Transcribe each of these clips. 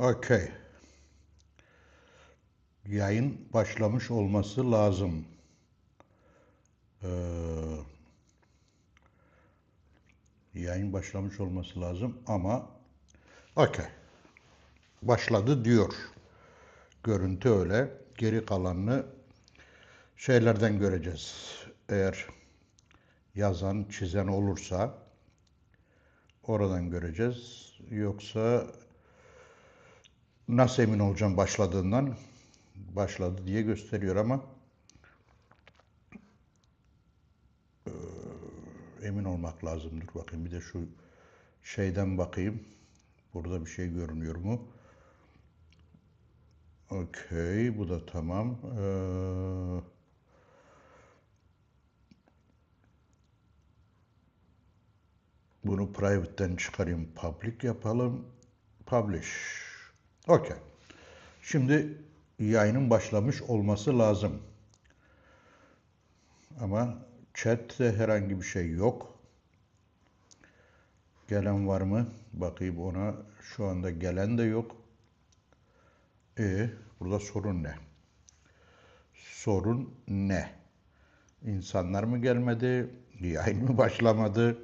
Okey. Yayın başlamış olması lazım. Ee, yayın başlamış olması lazım ama okey. Başladı diyor. Görüntü öyle. Geri kalanını şeylerden göreceğiz. Eğer yazan, çizen olursa oradan göreceğiz. Yoksa nasıl emin olacağım başladığından? Başladı diye gösteriyor ama eee, emin olmak lazım. Dur bakayım bir de şu şeyden bakayım. Burada bir şey görünüyor mu? Okey, bu da tamam. Eee, bunu private'den çıkarayım, public yapalım. Publish. Okey. Şimdi yayının başlamış olması lazım. Ama chat'te herhangi bir şey yok. Gelen var mı? Bakayım ona. Şu anda gelen de yok. E burada sorun ne? Sorun ne? İnsanlar mı gelmedi? Yayın mı başlamadı?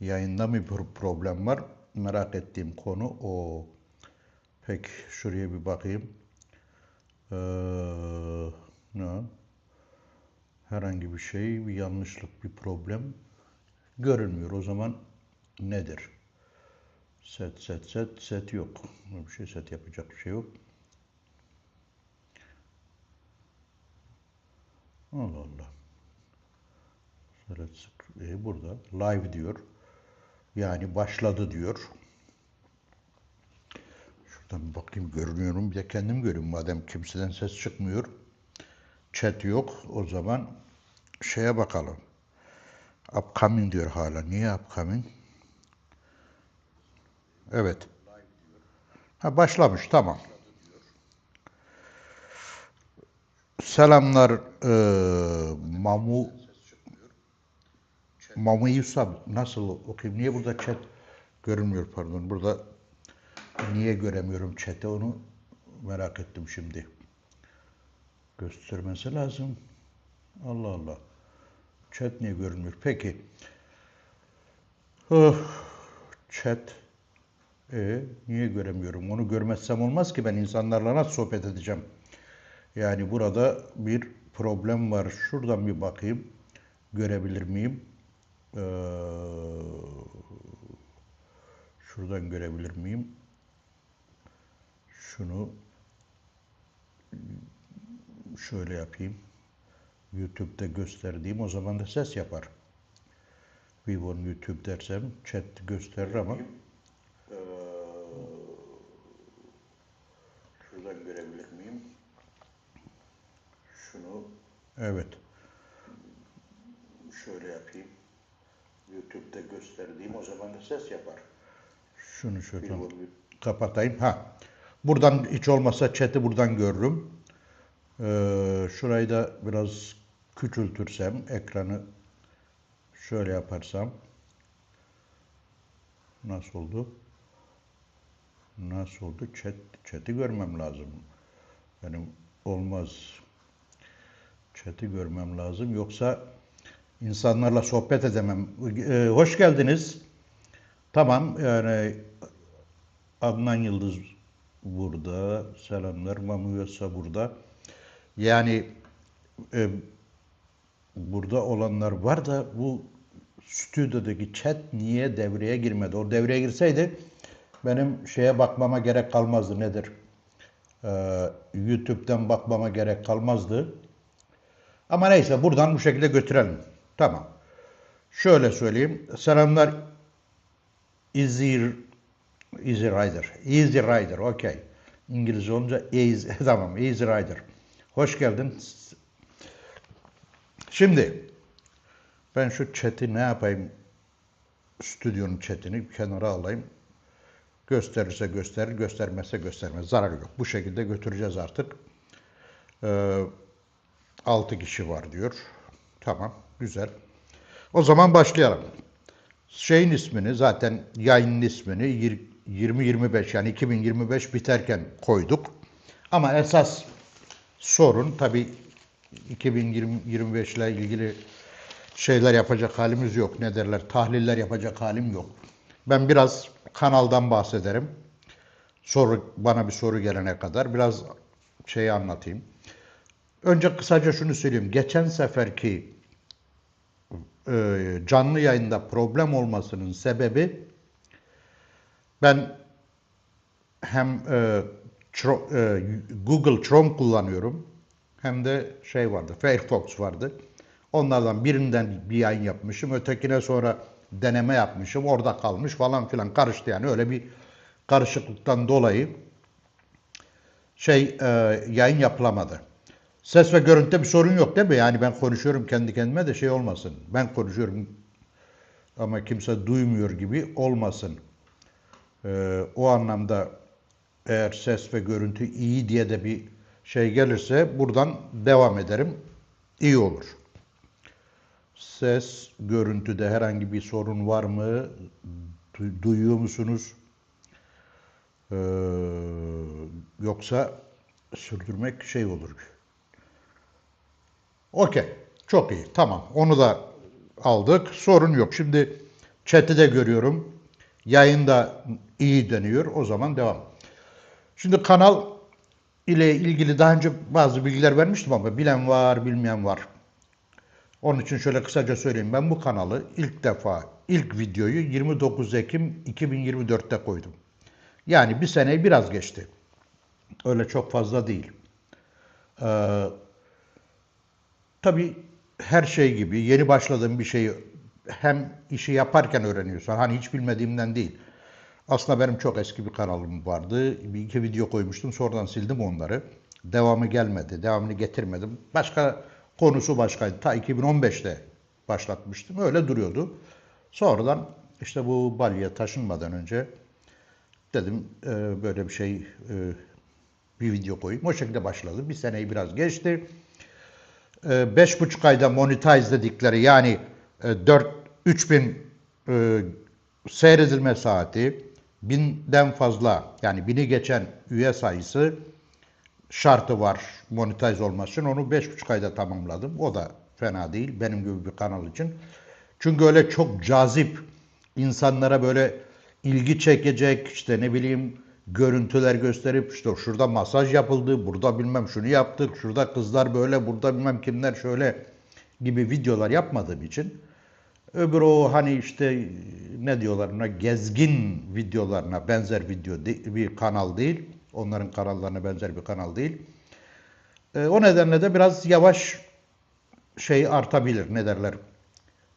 Yayında mı bir problem var? Merak ettiğim konu o. Peki şuraya bir bakayım. Ee, ne? Herhangi bir şey, bir yanlışlık, bir problem görünmüyor. O zaman nedir? Set, set, set, set yok. Bir şey set yapacak bir şey yok. Allah Allah. Select e, burada live diyor. Yani başladı diyor. Bir bakayım görünüyor mu? Bir de kendim göreyim madem kimseden ses çıkmıyor. Chat yok. O zaman şeye bakalım. Upcoming diyor hala. Niye upcoming? Evet. Ha başlamış tamam. Selamlar eee Mamu Mamu Yusuf nasıl okuyayım? Niye burada chat görünmüyor pardon. Burada niye göremiyorum chat'i onu merak ettim şimdi. Göstermesi lazım. Allah Allah. Chat niye görünmüyor? Peki. Oh, chat. E, niye göremiyorum? Onu görmezsem olmaz ki ben insanlarla nasıl sohbet edeceğim? Yani burada bir problem var. Şuradan bir bakayım. Görebilir miyim? Ee, şuradan görebilir miyim? Şunu şöyle yapayım. YouTube'da gösterdiğim o zaman da ses yapar. Vivo'nun YouTube dersem chat gösterir ama Ee, şuradan görebilir miyim? Şunu evet. Şöyle yapayım. YouTube'da gösterdiğim o zaman da ses yapar. Şunu şöyle kapatayım. Ha. Buradan hiç olmazsa chat'i buradan görürüm. Ee, şurayı da biraz küçültürsem, ekranı şöyle yaparsam nasıl oldu? Nasıl oldu? Chat, chat'i görmem lazım. Benim olmaz. Chat'i görmem lazım. Yoksa insanlarla sohbet edemem. Ee, hoş geldiniz. Tamam yani Adnan Yıldız burada. Selamlar. Mamu Yosa burada. Yani e, burada olanlar var da bu stüdyodaki chat niye devreye girmedi? O devreye girseydi benim şeye bakmama gerek kalmazdı. Nedir? Ee, YouTube'dan bakmama gerek kalmazdı. Ama neyse buradan bu şekilde götürelim. Tamam. Şöyle söyleyeyim. Selamlar Easy, Easy Rider. Easy Rider. Okey. İngilizce olunca easy. tamam. Easy Rider. Hoş geldin. Şimdi ben şu chat'i ne yapayım? Stüdyonun chat'ini kenara alayım. Gösterirse gösterir, göstermezse göstermez. Zararı yok. Bu şekilde götüreceğiz artık. Ee, 6 kişi var diyor. Tamam, güzel. O zaman başlayalım. Şeyin ismini zaten yayının ismini yir- 2025 yani 2025 biterken koyduk. Ama esas sorun tabii 2025 ile ilgili şeyler yapacak halimiz yok. Ne derler? Tahliller yapacak halim yok. Ben biraz kanaldan bahsederim. Soru bana bir soru gelene kadar biraz şeyi anlatayım. Önce kısaca şunu söyleyeyim. Geçen seferki e, canlı yayında problem olmasının sebebi ben hem e, Tro- e, Google Chrome kullanıyorum hem de şey vardı, Firefox vardı. Onlardan birinden bir yayın yapmışım, ötekine sonra deneme yapmışım, orada kalmış falan filan karıştı yani öyle bir karışıklıktan dolayı şey e, yayın yapılamadı. Ses ve görüntüde bir sorun yok değil mi? Yani ben konuşuyorum kendi kendime de şey olmasın. Ben konuşuyorum ama kimse duymuyor gibi olmasın. Ee, o anlamda eğer ses ve görüntü iyi diye de bir şey gelirse buradan devam ederim. İyi olur. Ses, görüntüde herhangi bir sorun var mı? Du- duyuyor musunuz? Ee, yoksa sürdürmek şey olur. Okey. Çok iyi. Tamam. Onu da aldık. Sorun yok. Şimdi chat'i de görüyorum. Yayında iyi deniyor. O zaman devam. Şimdi kanal ile ilgili daha önce bazı bilgiler vermiştim ama bilen var, bilmeyen var. Onun için şöyle kısaca söyleyeyim. Ben bu kanalı ilk defa, ilk videoyu 29 Ekim 2024'te koydum. Yani bir seneyi biraz geçti. Öyle çok fazla değil. Ee, tabii her şey gibi yeni başladığım bir şeyi hem işi yaparken öğreniyorsun. Hani hiç bilmediğimden değil. Aslında benim çok eski bir kanalım vardı. Bir iki video koymuştum. Sonradan sildim onları. Devamı gelmedi. Devamını getirmedim. Başka konusu başkaydı. Ta 2015'te başlatmıştım. Öyle duruyordu. Sonradan işte bu Bali'ye taşınmadan önce dedim e, böyle bir şey e, bir video koyayım. O şekilde başladı. Bir seneyi biraz geçti. E, beş buçuk ayda monetize dedikleri yani 4 3000 e, seyredilme saati, binden fazla yani bini geçen üye sayısı şartı var monetize olması için. Onu beş buçuk ayda tamamladım. O da fena değil benim gibi bir kanal için. Çünkü öyle çok cazip insanlara böyle ilgi çekecek işte ne bileyim görüntüler gösterip işte şurada masaj yapıldı, burada bilmem şunu yaptık, şurada kızlar böyle, burada bilmem kimler şöyle gibi videolar yapmadığım için öbür o hani işte ne diyorlar ona gezgin videolarına benzer video de- bir kanal değil. Onların kanallarına benzer bir kanal değil. E, o nedenle de biraz yavaş şey artabilir ne derler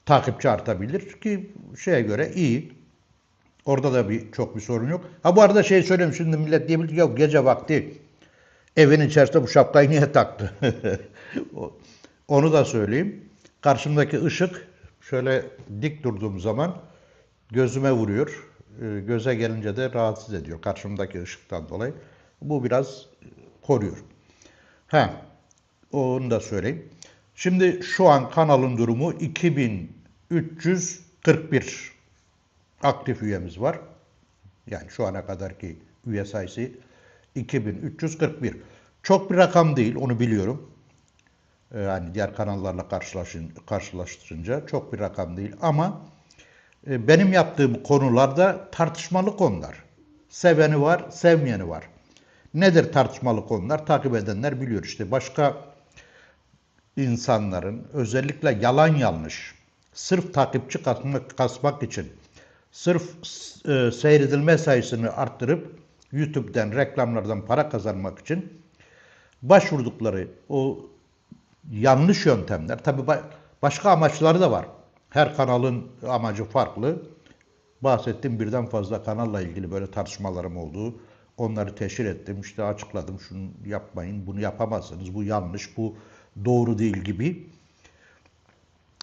takipçi artabilir ki şeye göre iyi. Orada da bir çok bir sorun yok. Ha bu arada şey söyleyeyim şimdi millet diyebilir ki yok gece vakti evin içerisinde bu şapkayı niye taktı? Onu da söyleyeyim. Karşımdaki ışık şöyle dik durduğum zaman gözüme vuruyor. Ee, Göze gelince de rahatsız ediyor karşımdaki ışıktan dolayı. Bu biraz koruyor. Ha, onu da söyleyeyim. Şimdi şu an kanalın durumu 2341 aktif üyemiz var. Yani şu ana kadarki üye sayısı 2341. Çok bir rakam değil, onu biliyorum. Ee, Yani diğer kanallarla karşılaşın, karşılaştırınca çok bir rakam değil. Ama e, benim yaptığım konularda tartışmalı konular. Seveni var, sevmeyeni var. Nedir tartışmalı konular? Takip edenler biliyor işte. Başka insanların özellikle yalan yanlış, sırf takipçi kasmak için, sırf e, seyredilme sayısını arttırıp YouTube'den, reklamlardan para kazanmak için başvurdukları o yanlış yöntemler, tabi başka amaçları da var. Her kanalın amacı farklı. Bahsettiğim birden fazla kanalla ilgili böyle tartışmalarım oldu. Onları teşhir ettim, işte açıkladım, şunu yapmayın, bunu yapamazsınız, bu yanlış, bu doğru değil gibi.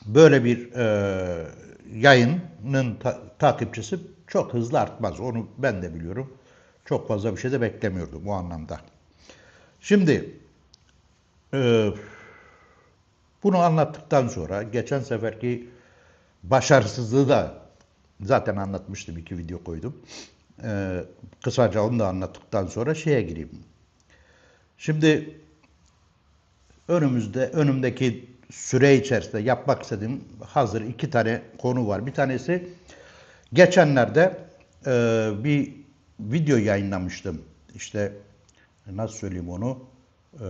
Böyle bir e, yayının ta- takipçisi çok hızlı artmaz. Onu ben de biliyorum. Çok fazla bir şey de beklemiyordum o anlamda. Şimdi e, bunu anlattıktan sonra geçen seferki başarısızlığı da zaten anlatmıştım. iki video koydum. Ee, kısaca onu da anlattıktan sonra şeye gireyim. Şimdi önümüzde önümdeki süre içerisinde yapmak istediğim hazır iki tane konu var. Bir tanesi geçenlerde e, bir video yayınlamıştım. İşte nasıl söyleyeyim onu? E,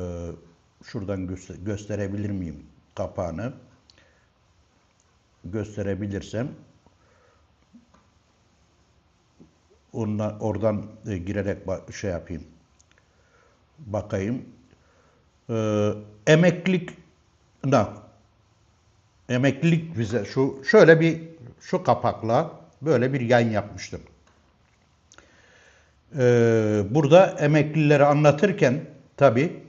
şuradan göster- gösterebilir miyim kapağını? Gösterebilirsem ondan, oradan e, girerek şey yapayım. Bakayım. Ee, emeklilik na emeklilik vize şu şöyle bir şu kapakla böyle bir yayın yapmıştım. Ee, burada emeklileri anlatırken tabi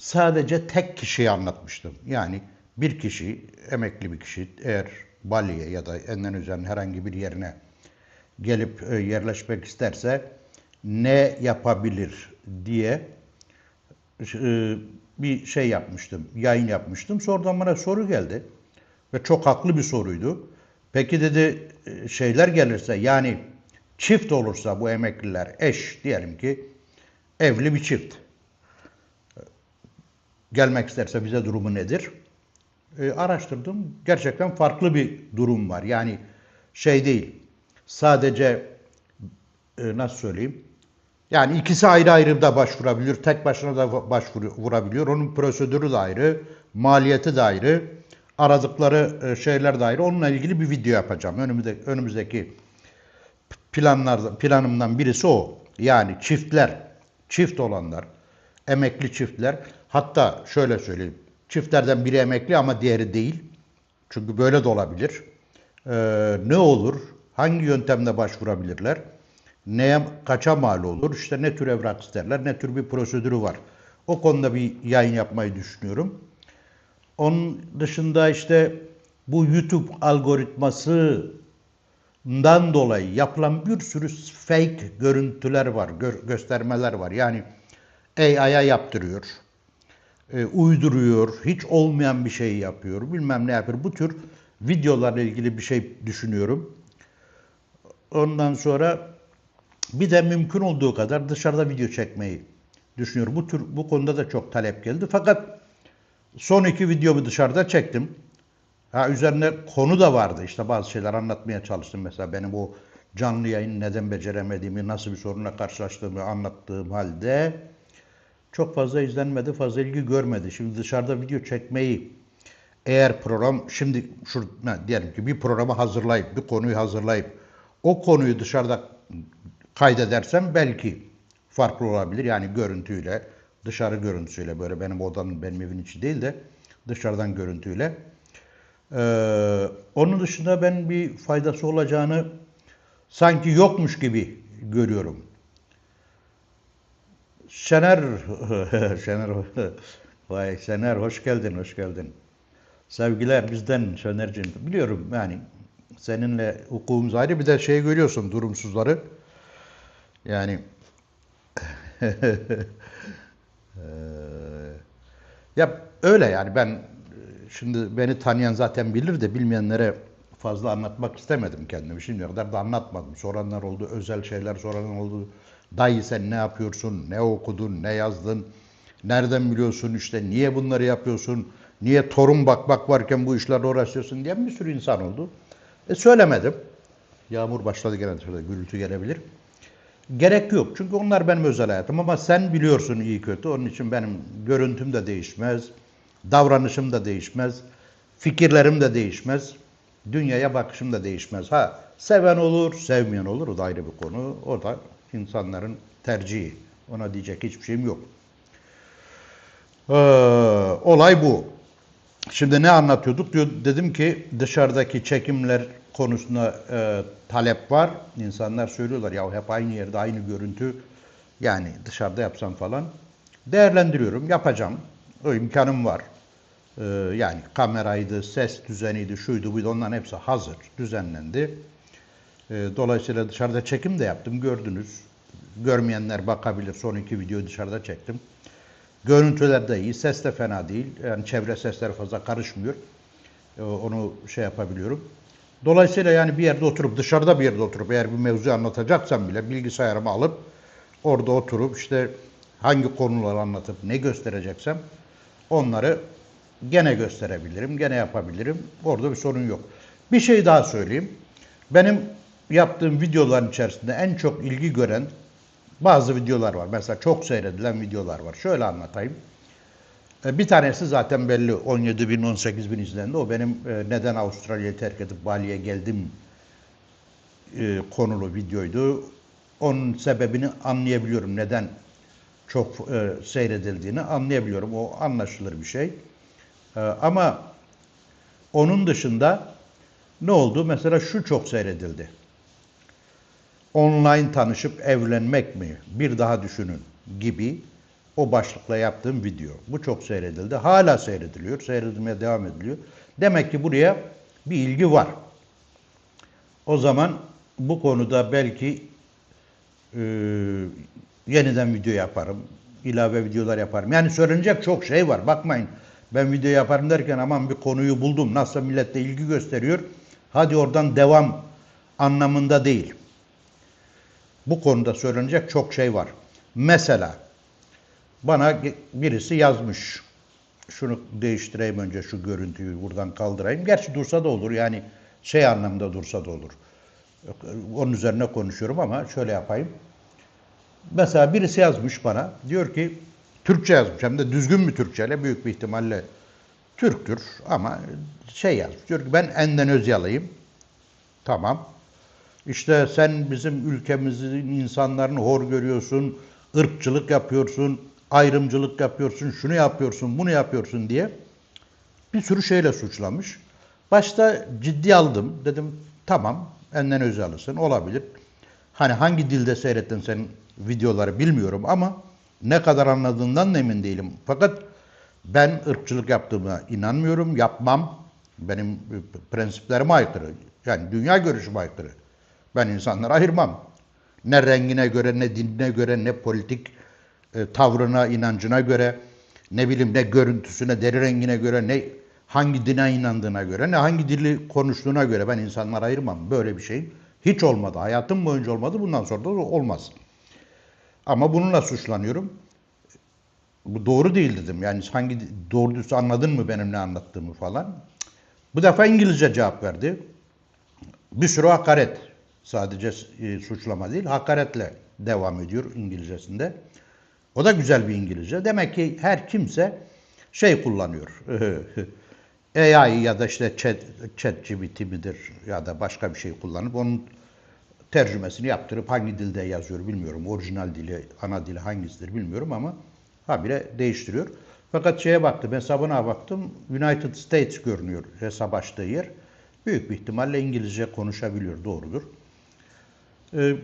sadece tek kişiyi anlatmıştım. Yani bir kişi, emekli bir kişi eğer Bali'ye ya da Endonezya'nın herhangi bir yerine gelip e, yerleşmek isterse ne yapabilir diye e, bir şey yapmıştım, yayın yapmıştım. Sonradan bana soru geldi ve çok haklı bir soruydu. Peki dedi e, şeyler gelirse yani çift olursa bu emekliler eş diyelim ki evli bir çift gelmek isterse bize durumu nedir? E, araştırdım. Gerçekten farklı bir durum var. Yani şey değil. Sadece e, nasıl söyleyeyim? Yani ikisi ayrı ayrı da başvurabilir. Tek başına da başvurabiliyor. Onun prosedürü de ayrı. Maliyeti de ayrı. Aradıkları e, şeyler de ayrı. Onunla ilgili bir video yapacağım. Önümüzde, önümüzdeki planlar, planımdan birisi o. Yani çiftler, çift olanlar, emekli çiftler. Hatta şöyle söyleyeyim. Çiftlerden biri emekli ama diğeri değil. Çünkü böyle de olabilir. Ee, ne olur? Hangi yöntemle başvurabilirler? Neye, kaça mal olur? İşte ne tür evrak isterler? Ne tür bir prosedürü var? O konuda bir yayın yapmayı düşünüyorum. Onun dışında işte bu YouTube algoritmasından dolayı yapılan bir sürü fake görüntüler var, gö- göstermeler var. Yani AI'ya yaptırıyor, e, uyduruyor, hiç olmayan bir şey yapıyor, bilmem ne yapıyor. Bu tür videolarla ilgili bir şey düşünüyorum. Ondan sonra bir de mümkün olduğu kadar dışarıda video çekmeyi düşünüyorum. Bu tür bu konuda da çok talep geldi. Fakat son iki videomu dışarıda çektim. Ha üzerine konu da vardı. İşte bazı şeyler anlatmaya çalıştım. Mesela benim o canlı yayın neden beceremediğimi, nasıl bir sorunla karşılaştığımı anlattığım halde çok fazla izlenmedi, fazla ilgi görmedi. Şimdi dışarıda video çekmeyi eğer program şimdi şu diyelim ki bir programı hazırlayıp bir konuyu hazırlayıp o konuyu dışarıda kaydedersem belki farklı olabilir. Yani görüntüyle, dışarı görüntüsüyle böyle benim odanın benim evin içi değil de dışarıdan görüntüyle. Ee, onun dışında ben bir faydası olacağını sanki yokmuş gibi görüyorum. Şener, Şener, vay Şener hoş geldin, hoş geldin. Sevgiler bizden Şener'cim. Biliyorum yani seninle hukukumuz ayrı bir de şey görüyorsun durumsuzları. Yani ya öyle yani ben şimdi beni tanıyan zaten bilir de bilmeyenlere fazla anlatmak istemedim kendimi. Şimdiye kadar da anlatmadım. Soranlar oldu, özel şeyler soranlar oldu. Dayı sen ne yapıyorsun, ne okudun, ne yazdın, nereden biliyorsun işte, niye bunları yapıyorsun, niye torun bak bak varken bu işlerle uğraşıyorsun diyen bir sürü insan oldu. E söylemedim. Yağmur başladı gene şurada gürültü gelebilir. Gerek yok çünkü onlar benim özel hayatım ama sen biliyorsun iyi kötü. Onun için benim görüntüm de değişmez, davranışım da değişmez, fikirlerim de değişmez, dünyaya bakışım da değişmez. Ha seven olur, sevmeyen olur o da ayrı bir konu. O da insanların tercihi. Ona diyecek hiçbir şeyim yok. Ee, olay bu. Şimdi ne anlatıyorduk? Diyor, dedim ki dışarıdaki çekimler konusunda e, talep var. İnsanlar söylüyorlar ya hep aynı yerde aynı görüntü. Yani dışarıda yapsam falan. Değerlendiriyorum, yapacağım. O imkanım var. Ee, yani kameraydı, ses düzeniydi, şuydu buydu onların hepsi hazır, düzenlendi. Ee, dolayısıyla dışarıda çekim de yaptım, gördünüz. Görmeyenler bakabilir, son iki videoyu dışarıda çektim. Görüntüler de iyi, ses de fena değil. Yani çevre sesleri fazla karışmıyor. Ee, onu şey yapabiliyorum. Dolayısıyla yani bir yerde oturup dışarıda bir yerde oturup eğer bir mevzu anlatacaksam bile bilgisayarımı alıp orada oturup işte hangi konuları anlatıp ne göstereceksem onları gene gösterebilirim, gene yapabilirim. Orada bir sorun yok. Bir şey daha söyleyeyim. Benim yaptığım videoların içerisinde en çok ilgi gören bazı videolar var. Mesela çok seyredilen videolar var. Şöyle anlatayım. E, Bir tanesi zaten belli 17 bin 18 bin izlendi. O benim e, neden Avustralya'yı terk edip Bali'ye geldim e, konulu videoydu. Onun sebebini anlayabiliyorum. Neden çok seyredildiğini anlayabiliyorum. O anlaşılır bir şey. Ama onun dışında ne oldu? Mesela şu çok seyredildi. Online tanışıp evlenmek mi? Bir daha düşünün gibi o başlıkla yaptığım video. Bu çok seyredildi. Hala seyrediliyor. Seyredilmeye devam ediliyor. Demek ki buraya bir ilgi var. O zaman bu konuda belki e, yeniden video yaparım. ilave videolar yaparım. Yani söylenecek çok şey var. Bakmayın ben video yaparım derken aman bir konuyu buldum. Nasıl millet de ilgi gösteriyor. Hadi oradan devam anlamında değil. Bu konuda söylenecek çok şey var. Mesela bana birisi yazmış. Şunu değiştireyim önce şu görüntüyü buradan kaldırayım. Gerçi dursa da olur yani şey anlamda dursa da olur. Onun üzerine konuşuyorum ama şöyle yapayım. Mesela birisi yazmış bana. Diyor ki Türkçe yazmış hem de düzgün bir Türkçeyle büyük bir ihtimalle Türktür ama şey yazmış. Diyor ki ben Endonezyalıyım. Tamam. İşte sen bizim ülkemizin insanlarını hor görüyorsun, ırkçılık yapıyorsun, ayrımcılık yapıyorsun, şunu yapıyorsun, bunu yapıyorsun diye bir sürü şeyle suçlamış. Başta ciddi aldım. Dedim tamam Endonezyalısın olabilir. Hani hangi dilde seyrettin sen videoları bilmiyorum ama ne kadar anladığından da emin değilim. Fakat ben ırkçılık yaptığıma inanmıyorum, yapmam. Benim prensiplerime aykırı. Yani dünya görüşüme aykırı. Ben insanları ayırmam. Ne rengine göre, ne dinine göre, ne politik e, tavrına, inancına göre, ne bileyim ne görüntüsüne, deri rengine göre, ne hangi dine inandığına göre, ne hangi dili konuştuğuna göre ben insanları ayırmam. Böyle bir şey hiç olmadı. Hayatım boyunca olmadı. Bundan sonra da olmaz. Ama bununla suçlanıyorum. Bu doğru değil dedim. Yani hangi doğru düz anladın mı benim ne anlattığımı falan. Bu defa İngilizce cevap verdi. Bir sürü hakaret. Sadece e, suçlama değil, hakaretle devam ediyor İngilizcesinde. O da güzel bir İngilizce. Demek ki her kimse şey kullanıyor. AI ya da işte chat, chat GPT midir ya da başka bir şey kullanıp onun tercümesini yaptırıp hangi dilde yazıyor bilmiyorum. Orijinal dili, ana dili hangisidir bilmiyorum ama habire değiştiriyor. Fakat şeye baktım, hesabına baktım. United States görünüyor hesap açtığı yer. Büyük bir ihtimalle İngilizce konuşabiliyor, doğrudur. Ee,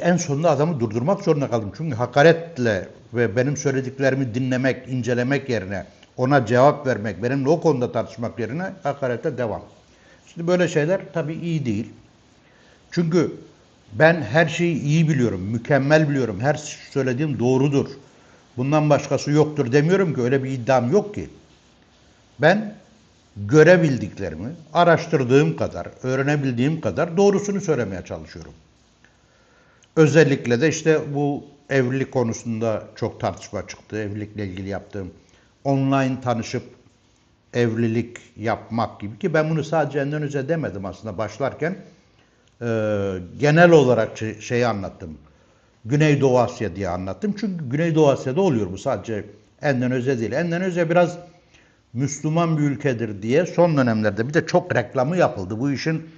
en sonunda adamı durdurmak zorunda kaldım. Çünkü hakaretle ve benim söylediklerimi dinlemek, incelemek yerine ona cevap vermek, benimle o konuda tartışmak yerine hakarete devam. Şimdi böyle şeyler tabii iyi değil. Çünkü ben her şeyi iyi biliyorum, mükemmel biliyorum. Her söylediğim doğrudur. Bundan başkası yoktur demiyorum ki öyle bir iddiam yok ki. Ben görebildiklerimi, araştırdığım kadar, öğrenebildiğim kadar doğrusunu söylemeye çalışıyorum. Özellikle de işte bu evlilik konusunda çok tartışma çıktı. Evlilikle ilgili yaptığım online tanışıp evlilik yapmak gibi ki ben bunu sadece Endonezya demedim aslında başlarken e, genel olarak şey, şeyi anlattım. Güneydoğu Asya diye anlattım. Çünkü Güneydoğu Asya'da oluyor bu sadece Endonezya değil. Endonezya biraz Müslüman bir ülkedir diye son dönemlerde bir de çok reklamı yapıldı. Bu işin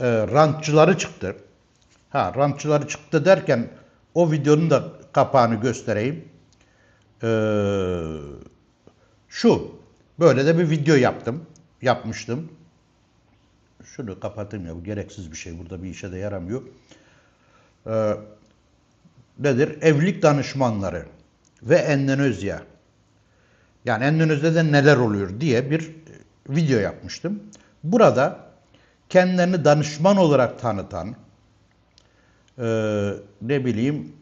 e, rantçıları çıktı. Ha rantçıları çıktı derken o videonun da kapağını göstereyim. Ee, şu böyle de bir video yaptım. Yapmıştım. Şunu kapatayım ya bu gereksiz bir şey. Burada bir işe de yaramıyor. Ee, nedir? Evlilik danışmanları ve Endonezya. Yani Endonezya'da neler oluyor diye bir video yapmıştım. Burada kendilerini danışman olarak tanıtan, e, ne bileyim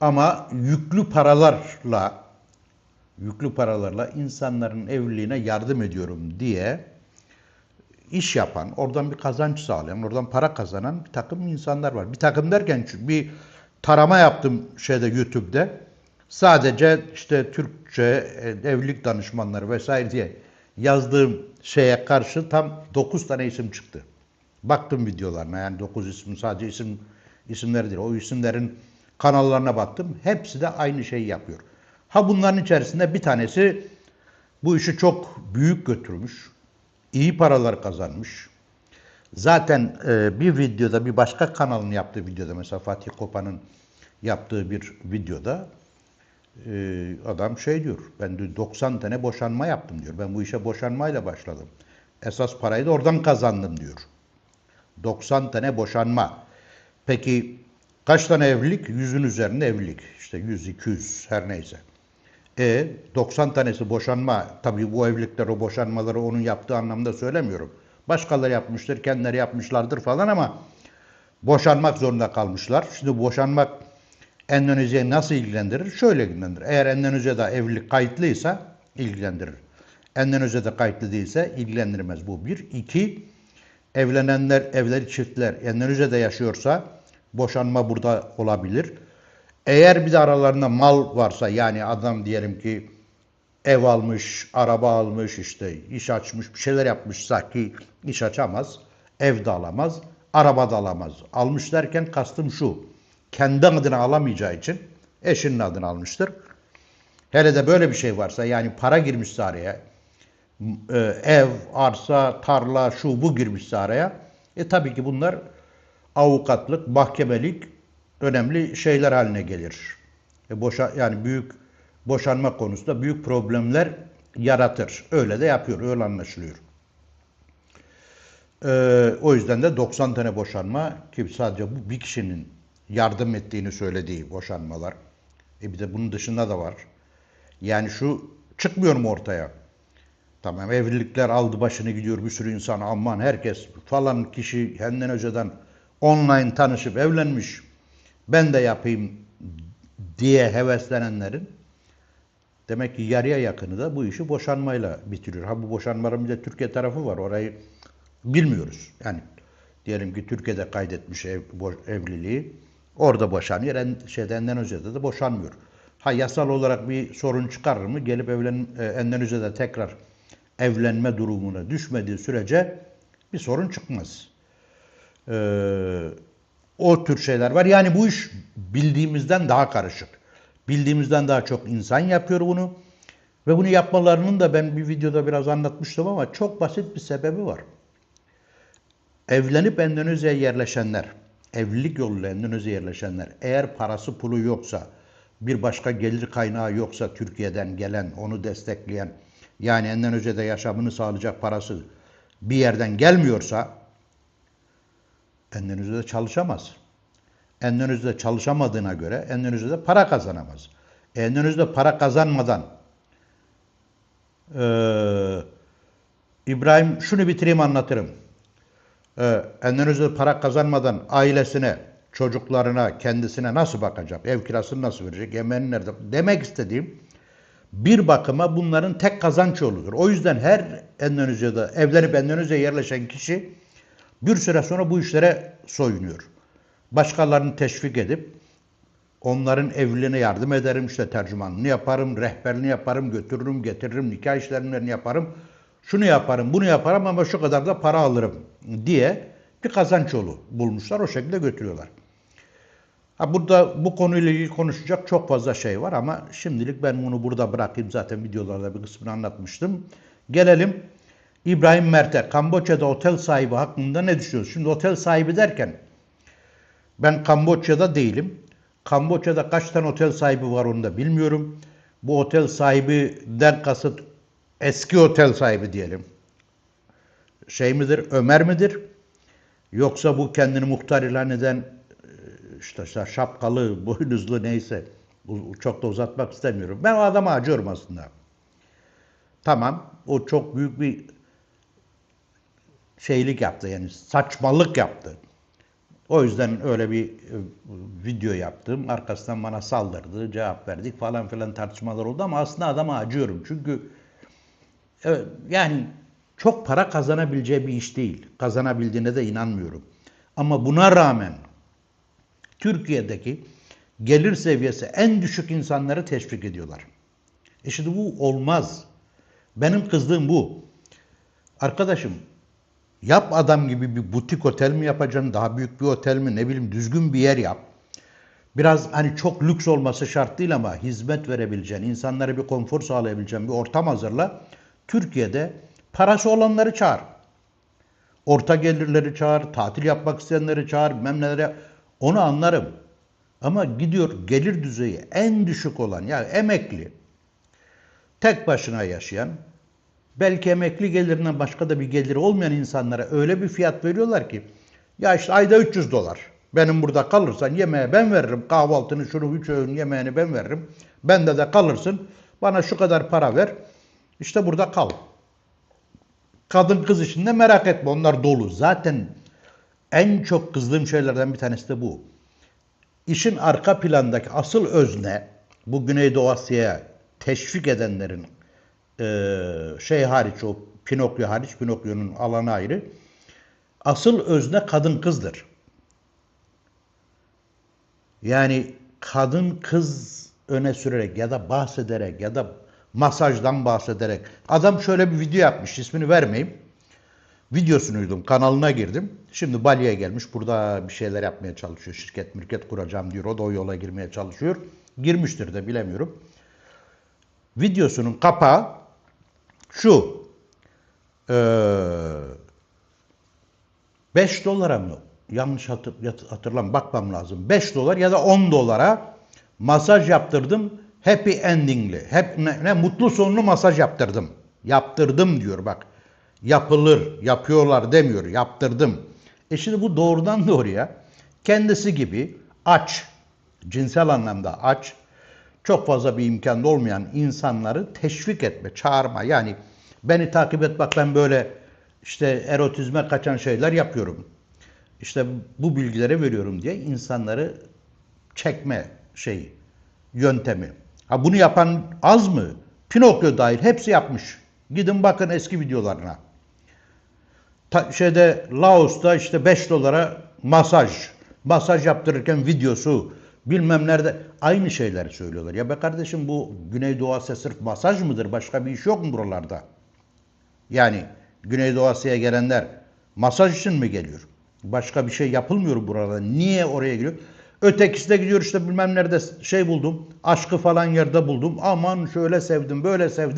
ama yüklü paralarla yüklü paralarla insanların evliliğine yardım ediyorum diye iş yapan, oradan bir kazanç sağlayan, oradan para kazanan bir takım insanlar var. Bir takım derken şu- bir tarama yaptım şeyde YouTube'da. Sadece işte Türkçe, e, evlilik danışmanları vesaire diye yazdığım şeye karşı tam 9 tane isim çıktı. Baktım videolarına yani 9 isim sadece isim isimleri değil. O isimlerin kanallarına baktım. Hepsi de aynı şeyi yapıyor. Ha bunların içerisinde bir tanesi bu işi çok büyük götürmüş. iyi paralar kazanmış. Zaten e, bir videoda bir başka kanalın yaptığı videoda mesela Fatih Kopa'nın yaptığı bir videoda e, adam şey diyor. Ben diyor 90 tane boşanma yaptım diyor. Ben bu işe boşanmayla başladım. Esas parayı da oradan kazandım diyor. 90 tane boşanma. Peki kaç tane evlilik? Yüzün üzerinde evlilik. İşte 100, 200 her neyse. E 90 tanesi boşanma. Tabii bu evlilikler o boşanmaları onun yaptığı anlamda söylemiyorum. Başkaları yapmıştır, kendileri yapmışlardır falan ama boşanmak zorunda kalmışlar. Şimdi boşanmak Endonezya'yı nasıl ilgilendirir? Şöyle ilgilendirir. Eğer Endonezya'da evlilik kayıtlıysa ilgilendirir. Endonezya'da kayıtlı değilse ilgilendirmez bu bir. İki, evlenenler, evleri çiftler Endonezya'da yaşıyorsa boşanma burada olabilir. Eğer bir de aralarında mal varsa yani adam diyelim ki ev almış, araba almış, işte iş açmış, bir şeyler yapmışsa ki iş açamaz, ev de alamaz, araba da alamaz. Almış derken kastım şu, kendi adına alamayacağı için eşinin adını almıştır. Hele de böyle bir şey varsa yani para girmişse araya, e, ev, arsa, tarla, şu bu girmişse araya, e tabii ki bunlar avukatlık, mahkemelik önemli şeyler haline gelir. E boşa, yani büyük boşanma konusunda büyük problemler yaratır. Öyle de yapıyor, öyle anlaşılıyor. Ee, o yüzden de 90 tane boşanma ki sadece bu bir kişinin yardım ettiğini söylediği boşanmalar. E bir de bunun dışında da var. Yani şu çıkmıyor mu ortaya? Tamam evlilikler aldı başını gidiyor bir sürü insan aman herkes falan kişi kendinden önceden online tanışıp evlenmiş. Ben de yapayım diye heveslenenlerin demek ki yarıya yakını da bu işi boşanmayla bitiriyor. Ha bu boşanmanın bir de Türkiye tarafı var. Orayı bilmiyoruz. Yani diyelim ki Türkiye'de kaydetmiş ev, bo- evliliği orada boşanıyor. En, şeyden Endonezya'da da boşanmıyor. Ha yasal olarak bir sorun çıkarır mı? Gelip evlen e, Endonezya'da tekrar evlenme durumuna düşmediği sürece bir sorun çıkmaz. Ee, o tür şeyler var. Yani bu iş bildiğimizden daha karışık. Bildiğimizden daha çok insan yapıyor bunu. Ve bunu yapmalarının da ben bir videoda biraz anlatmıştım ama çok basit bir sebebi var. Evlenip Endonezya'ya yerleşenler, evlilik yoluyla Endonezya'ya yerleşenler eğer parası pulu yoksa, bir başka gelir kaynağı yoksa Türkiye'den gelen, onu destekleyen, yani Endonezya'da yaşamını sağlayacak parası bir yerden gelmiyorsa Endonezya'da çalışamaz. Endonezya'da çalışamadığına göre Endonezya'da para kazanamaz. Endonezya'da para kazanmadan eee, İbrahim şunu bitireyim anlatırım. Ee, Endonezya'da para kazanmadan ailesine, çocuklarına, kendisine nasıl bakacak? Ev kirasını nasıl verecek? Yemeğini nerede? Demek istediğim bir bakıma bunların tek kazanç yoludur. O yüzden her Endonezya'da evlenip Endonezya'ya yerleşen kişi bir süre sonra bu işlere soyunuyor. Başkalarını teşvik edip onların evliliğine yardım ederim, işte tercümanını yaparım, rehberini yaparım, götürürüm, getiririm, nikah işlemlerini yaparım, şunu yaparım, bunu yaparım ama şu kadar da para alırım diye bir kazanç yolu bulmuşlar, o şekilde götürüyorlar. Ha burada bu konuyla ilgili konuşacak çok fazla şey var ama şimdilik ben bunu burada bırakayım. Zaten videolarda bir kısmını anlatmıştım. Gelelim İbrahim Mert'e. Kamboçya'da otel sahibi hakkında ne düşünüyorsunuz? Şimdi otel sahibi derken ben Kamboçya'da değilim. Kamboçya'da kaç tane otel sahibi var onu da bilmiyorum. Bu otel sahibinden kasıt eski otel sahibi diyelim. Şey midir, Ömer midir? Yoksa bu kendini muhtar ilan eden e, işte işte şapkalı, boynuzlu neyse. Bu- Çok da uzatmak istemiyorum. Ben o adama acıyorum aslında. Tamam, o çok büyük bir şeylik yaptı yani saçmalık yaptı. O yüzden öyle bir e, video yaptım. Arkasından bana saldırdı, cevap verdik falan filan tartışmalar oldu ama aslında adama acıyorum. Çünkü evet, yani çok para kazanabileceği bir iş değil. Kazanabildiğine de inanmıyorum. Ama buna rağmen Türkiye'deki gelir seviyesi en düşük insanları teşvik ediyorlar. E şimdi bu olmaz. Benim kızdığım bu. Arkadaşım yap adam gibi bir butik otel mi yapacaksın? Daha büyük bir otel mi? Ne bileyim düzgün bir yer yap. Biraz hani çok lüks olması şart değil ama hizmet verebileceğin, insanlara bir konfor sağlayabileceğin bir ortam hazırla. Türkiye'de parası olanları çağır. Orta gelirleri çağır, tatil yapmak isteyenleri çağır, bilmem nelere. Onu anlarım. Ama gidiyor gelir düzeyi en düşük olan, yani emekli, tek başına yaşayan, belki emekli gelirinden başka da bir geliri olmayan insanlara öyle bir fiyat veriyorlar ki, ya işte ayda 300 dolar. Benim burada kalırsan yemeğe ben veririm. Kahvaltını şunu üç öğün yemeğini ben veririm. Bende de kalırsın. Bana şu kadar para ver. İşte burada kal. Kadın kız işinde merak etme onlar dolu. Zaten en çok kızdığım şeylerden bir tanesi de bu. İşin arka plandaki asıl özne bu Güneydoğu Asya'ya teşvik edenlerin eee, şey hariç o Pinokyo hariç Pinokyo'nun alanı ayrı. Asıl özne kadın kızdır. Yani kadın kız öne sürerek ya da bahsederek ya da masajdan bahsederek adam şöyle bir video yapmış ismini vermeyeyim. Videosunu duydum kanalına girdim. Şimdi Bali'ye gelmiş burada bir şeyler yapmaya çalışıyor. Şirket mürket kuracağım diyor. O da o yola girmeye çalışıyor. Girmiştir de bilemiyorum. Videosunun kapağı şu. Ee, 5 dolara mı? Yanlış hatır, hatırlam bakmam lazım. 5 dolar ya da 10 dolara masaj yaptırdım. Happy endingli. Hep ne, ne mutlu sonlu masaj yaptırdım. Yaptırdım diyor bak. Yapılır, yapıyorlar demiyor. Yaptırdım. E şimdi bu doğrudan doğruya kendisi gibi aç, cinsel anlamda aç, çok fazla bir imkanda olmayan insanları teşvik etme, çağırma. Yani beni takip et bak ben böyle işte erotizme kaçan şeyler yapıyorum. İşte bu bilgileri veriyorum diye insanları çekme şeyi, yöntemi. Ha bunu yapan az mı? Pinokyo dahil hepsi yapmış. Gidin bakın eski videolarına. Ta- şeyde Laos'ta işte 5 dolara masaj. Masaj yaptırırken videosu bilmem nerede aynı şeyleri söylüyorlar. Ya be kardeşim bu Güneydoğu Asya sırf masaj mıdır? Başka bir iş yok mu buralarda? Yani Güneydoğu Asya'ya gelenler masaj için mi geliyor? Başka bir şey yapılmıyor burada. Niye oraya gidiyor? Ötekisi de gidiyor işte bilmem nerede şey buldum. Aşkı falan yerde buldum. Aman şöyle sevdim, böyle sevdim.